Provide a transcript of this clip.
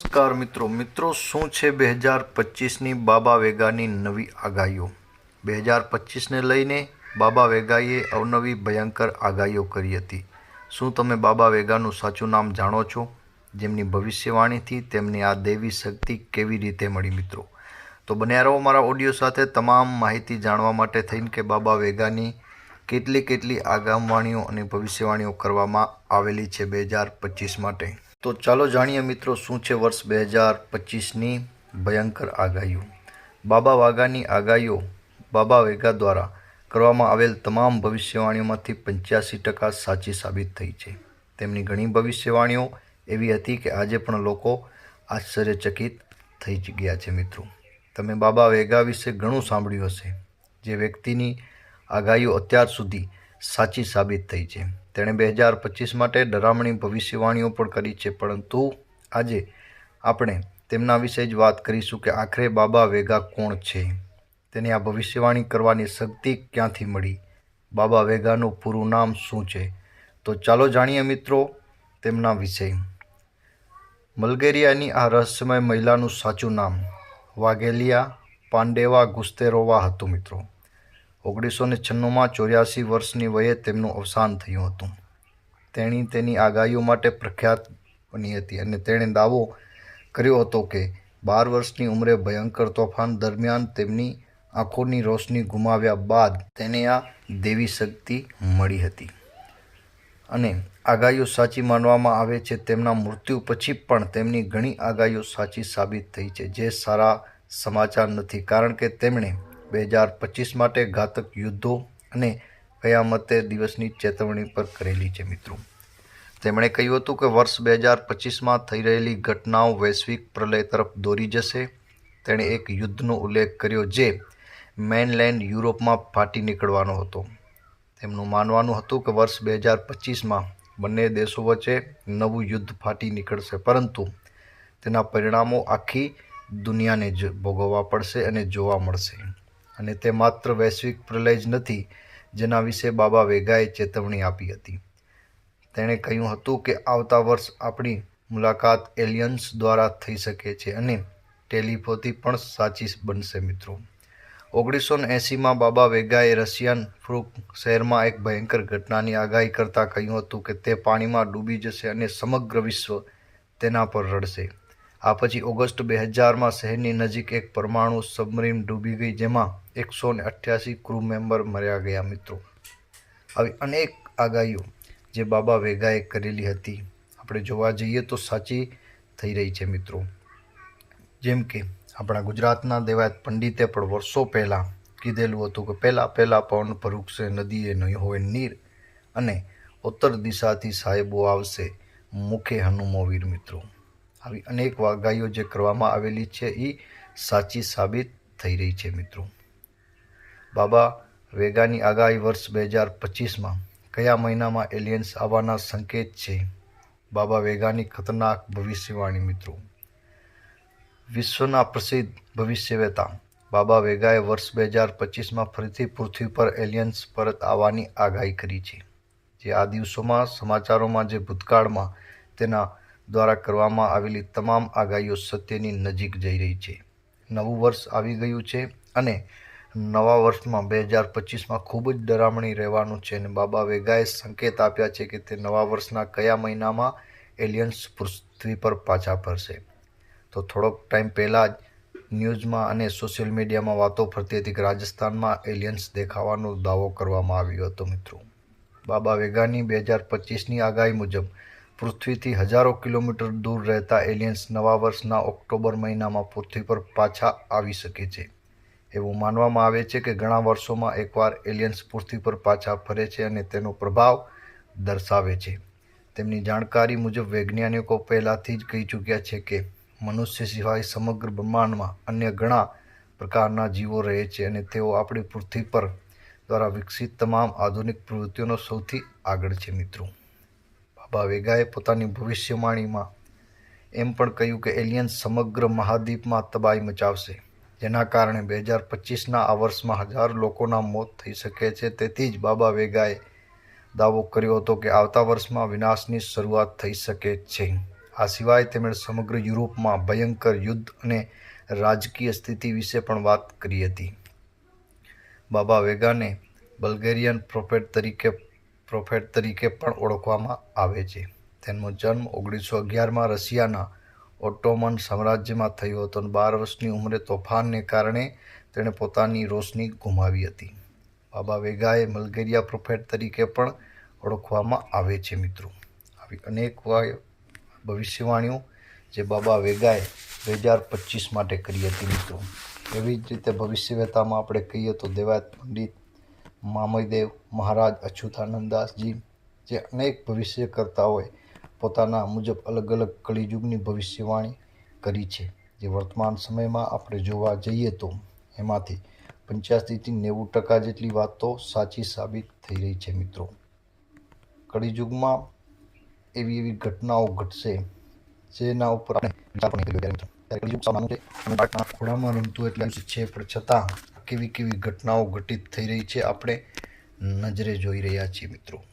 નમસ્કાર મિત્રો. મિત્રો, શું છે બે હજાર પચીસની બાબા વેગાની નવી આગાહીઓ? બે હજાર પચીસને લઈને બાબા વેગાએ અવનવી ભયંકર આગાહીઓ કરી હતી. શું તમે બાબા વેગાનું સાચું નામ જાણો છો? જેમની ભવિષ્યવાણીથી તેમને આ દેવી શક્તિ કેવી રીતે મળી મિત્રો? તો બન્યા રહો મારા ઓડિયો સાથે તમામ માહિતી જાણવા માટે થઈને કે બાબા વેગાની કેટલી કેટલી આગામવાણીઓ અને ભવિષ્યવાણીઓ કરવામાં આવેલી છે બે હજાર પચીસ માટે. તો ચાલો જાણીએ મિત્રો શું છે વર્ષ બે હજાર પચીસની ભયંકર આગાહીઓ. બાબા વાગાની આગાહીઓ બાબા વેગા દ્વારા કરવામાં આવેલ તમામ ભવિષ્યવાણીઓમાંથી પંચ્યાસી ટકા સાચી સાબિત થઈ છે. તેમની ઘણી ભવિષ્યવાણીઓ એવી હતી કે આજે પણ લોકો આશ્ચર્યચકિત થઈ ગયા છે મિત્રો. તમે બાબા વેગા વિશે ઘણું સાંભળ્યું હશે. જે વ્યક્તિની આગાહીઓ અત્યાર સુધી સાચી સાબિત થઈ છે. તેણે બે હજાર પચીસ માટે ડરામણી ભવિષ્યવાણીઓ પણ કરી છે, પરંતુ આજે આપણે તેમના વિશે જ વાત કરીશું કે આખરે બાબા વેગા કોણ છે? તેને આ ભવિષ્યવાણી કરવાની શક્તિ ક્યાંથી મળી? બાબા વેગાનું પૂરું નામ શું છે? તો ચાલો જાણીએ મિત્રો તેમના વિશે. મલ્ગેરિયાની આ રહસ્યમય મહિલાનું સાચું નામ વાઘેલિયા પાંડેવા ગુસ્તેરોવા હતું, મિત્રો. ઓગણીસો ને છન્નુંમાં ચોર્યાસી વર્ષની વયે તેમનું અવસાન થયું હતું. તેણી તેની આગાહીઓ માટે પ્રખ્યાત બની હતી અને તેણે દાવો કર્યો હતો કે બાર વર્ષની ઉંમરે ભયંકર તોફાન દરમિયાન તેમની આંખોની રોશની ગુમાવ્યા બાદ તેને આ દેવી શક્તિ મળી હતી. અને આગાહીઓ સાચી માનવામાં આવે છે તેમના મૃત્યુ પછી પણ તેમની ઘણી આગાહીઓ સાચી સાબિત થઈ છે, જે સારા સમાચાર નથી, કારણ કે તેમણે બે હજાર પચીસ માટે ઘાતક યુદ્ધો અને કયામતે દિવસની ચેતવણી પર કરેલી છે મિત્રો. તેમણે કહ્યું હતું કે વર્ષ બે હજાર પચીસમાં થઈ રહેલી ઘટનાઓ વૈશ્વિક પ્રલય તરફ દોરી જશે. તેણે એક યુદ્ધનો ઉલ્લેખ કર્યો જે મેનલેન્ડ યુરોપમાં ફાટી નીકળવાનો હતો. તેમનું માનવાનું હતું કે વર્ષ બે હજાર પચીસમાં બંને દેશો વચ્ચે નવું યુદ્ધ ફાટી નીકળશે, પરંતુ તેના પરિણામો આખી દુનિયાને જ ભોગવવા પડશે અને જોવા મળશે. અને તે માત્ર વૈશ્વિક પ્રલય જ નથી, જેના વિશે બાબા વેગાએ ચેતવણી આપી હતી. તેણે કહ્યું હતું કે આવતા વર્ષ આપણી મુલાકાત એલિયન્સ દ્વારા થઈ શકે છે અને ટેલિફોથી પણ સાચી બનશે મિત્રો. ઓગણીસો એંસીમાં બાબા વેગાએ રશિયન ફ્રુક શહેરમાં એક ભયંકર ઘટનાની આગાહી કરતાં કહ્યું હતું કે તે પાણીમાં ડૂબી જશે અને સમગ્ર વિશ્વ તેના પર રડશે. આ પછી ઓગસ્ટ બે હજારમાં શહેરની નજીક એક પરમાણુ સબમરીન ડૂબી ગઈ, જેમાં એકસો ને અઠ્યાસી ક્રૂ મેમ્બર મર્યા ગયા મિત્રો. આવી અનેક આગાહીઓ જે બાબા વેગાએ કરેલી હતી. આપણે જોવા જઈએ તો સાચી થઈ રહી છે મિત્રો. જેમ કે આપણા ગુજરાતના દેવાયત પંડિતે પણ વર્ષો પહેલાં કીધેલું હતું કે પહેલાં પહેલાં પવન ભરૂકશે નદીએ નહીં હોય નીર અને ઉત્તર દિશાથી સાહેબો આવશે મુખે હનુમો વીર મિત્રો. આવી અનેક વાગાઈઓ જે કરવામાં આવેલી છે એ સાચી સાબિત થઈ રહી છે મિત્રો. બાબા વેગાની આગાહી વર્ષ બે હજાર પચીસમાં કયા મહિનામાં એલિયન્સ આવવાના સંકેત છે? બાબા વેગાની ખતરનાક ભવિષ્યવાણી મિત્રો. વિશ્વના પ્રસિદ્ધ ભવિષ્યવેતા બાબા વેગાએ વર્ષ બે હજાર પચીસમાં ફરીથી પૃથ્વી પર એલિયન્સ પરત આવવાની આગાહી કરી છે. જે આ દિવસોમાં સમાચારોમાં જે ભૂતકાળમાં તેના દ્વારા કરવામાં આવેલી તમામ આગાહીઓ સત્યની નજીક જઈ રહી છે. નવું વર્ષ આવી ગયું છે અને નવા વર્ષમાં બે હજાર પચીસમાં ખૂબ જ ડરામણી રહેવાનું છે અને બાબા વેગાએ સંકેત આપ્યા છે કે તે નવા વર્ષના કયા મહિનામાં એલિયન્સ પૃથ્વી પર પાછા ફરશે. તો થોડોક ટાઈમ પહેલાં જ ન્યૂઝમાં અને સોશિયલ મીડિયામાં વાતો ફરતી હતી કે રાજસ્થાનમાં એલિયન્સ દેખાવાનો દાવો કરવામાં આવ્યો હતો મિત્રો. બાબા વેગાની બે હજાર પચીસની આગાહી મુજબ પૃથ્વીથી હજારો કિલોમીટર દૂર રહેતા એલિયન્સ નવા વર્ષના ઓક્ટોબર મહિનામાં પૃથ્વી પર પાછા આવી શકે છે. એવું માનવામાં આવે છે કે ઘણા વર્ષોમાં એકવાર એલિયન્સ પૃથ્વી પર પાછા ફરે છે અને તેનો પ્રભાવ દર્શાવે છે. તેમની જાણકારી મુજબ વૈજ્ઞાનિકો પહેલાંથી જ કહી ચૂક્યા છે કે મનુષ્ય સિવાય સમગ્ર બ્રહ્માંડમાં અન્ય ઘણા પ્રકારના જીવો રહે છે અને તેઓ આપણી પૃથ્વી પર દ્વારા વિકસિત તમામ આધુનિક પ્રવૃત્તિઓનો સૌથી આગળ છે મિત્રો. બાબા વેગાએ પોતાની ભવિષ્યવાણીમાં એમ પણ કહ્યું કે એલિયન્સ સમગ્ર મહાદ્વીપમાં તબાહી મચાવશે, જેના કારણે બે હજાર પચીસના આ વર્ષમાં હજાર લોકોના મોત થઈ શકે છે. તેથી જ બાબા વેગાએ દાવો કર્યો હતો કે આવતા વર્ષમાં વિનાશની શરૂઆત થઈ શકે છે. આ સિવાય તેમણે સમગ્ર યુરોપમાં ભયંકર યુદ્ધ અને રાજકીય સ્થિતિ વિશે પણ વાત કરી હતી. બાબા વેગાને બલ્ગેરિયન પ્રોફેટ તરીકે પ્રોફેટ તરીકે પણ ઓળખવામાં આવે છે. તેમનો જન્મ ઓગણીસો અગિયારમાં રશિયાના ઓટોમન સામ્રાજ્યમાં થયો હતો અને બાર વર્ષની ઉંમરે તોફાનને કારણે તેણે પોતાની રોશની ગુમાવી હતી. બાબા વેગાએ મલગેરિયા પ્રોફેટ તરીકે પણ ઓળખવામાં આવે છે મિત્રો. આવી અનેક ભવિષ્યવાણીઓ જે બાબા વેગાએ બે હજાર પચીસ માટે કરી હતી મિત્રો. એવી જ રીતે ભવિષ્યવેતામાં આપણે કહીએ તો દેવાયત પંડિત મામયદેવ, મહારાજ અચ્યુતાનંદાસજી જે અનેક ભવિષ્યકર્તાઓએ પોતાના મુજબ અલગ અલગ કળિયુગની ભવિષ્યવાણી કરી છે. જે વર્તમાન સમયમાં આપણે જોવા જઈએ તો એમાંથી પંચ્યાસીથી નેવું ટકા જેટલી વાતો સાચી સાબિત થઈ રહી છે મિત્રો. કળિયુગમાં એવી એવી ઘટનાઓ ઘટશે જેના ઉપર આપણે વિચાર પણ કર્યો અને રમતું એટલે છે, પણ છતાં કેવી કેવી ઘટનાઓ ઘટિત થઈ રહી છે આપણે નજરે જોઈ રહ્યા છીએ મિત્રો.